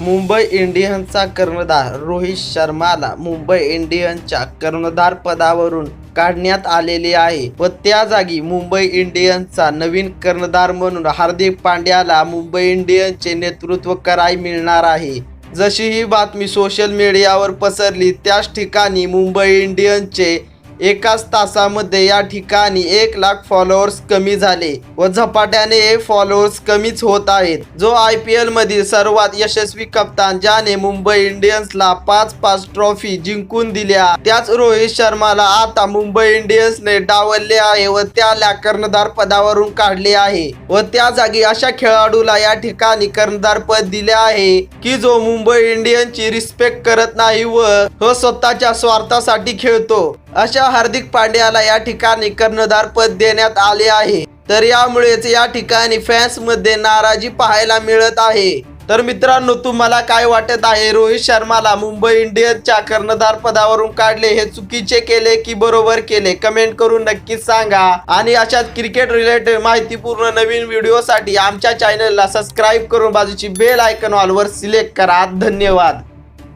मुंबई इंडियन्सचा कर्णधार रोहित शर्माला मुंबई इंडियन्सच्या कर्णधार पदावरून काढण्यात आलेले आहे व त्या जागी मुंबई इंडियन्सचा नवीन कर्णधार म्हणून हार्दिक पांड्याला मुंबई इंडियन्सचे नेतृत्व कराय मिळणार आहे. जशी ही बातमी सोशल मीडियावर पसरली त्याच ठिकाणी मुंबई इंडियन्सचे एकाच तासामध्ये या ठिकाणी एक लाख फॉलोअर्स कमी झाले व झपाट्याने हे फॉलोअर्स कमीच होत आहेत. जो आय पी एल मधील सर्वात यशस्वी कप्तान ज्याने मुंबई इंडियन्सला पाच पाच ट्रॉफी जिंकून दिल्या. त्याच रोहित शर्माला आता मुंबई इंडियन्सने डावलले आहे व त्याला कर्णधार पदावरून काढले आहे. व त्या जागी अशा खेळाडूला या ठिकाणी कर्णधार पद दिले आहे की जो मुंबई इंडियन्सची रिस्पेक्ट करत नाही व तो स्वतःच्या स्वार्थासाठी खेळतो. अशा हार्दिक पांड्याला या ठिकाणी कर्णधार पद देण्यात आले आहे. तर यामुळेच या ठिकाणी फॅन्समध्ये नाराजी पाहायला मिळत आहे. तर मित्रांनो तुम्हाला काय वाटत आहे? रोहित शर्माला मुंबई इंडियन्सच्या कर्णधार पदावरून काढले हे चुकीचे केले की बरोबर केले? कमेंट करून नक्कीच सांगा. आणि अशाच क्रिकेट रिलेटेड माहितीपूर्ण नवीन व्हिडिओसाठी आमच्या चॅनलला सबस्क्राईब करून बाजूची बेल आयकॉन ऑलवर सिलेक्ट करा. धन्यवाद.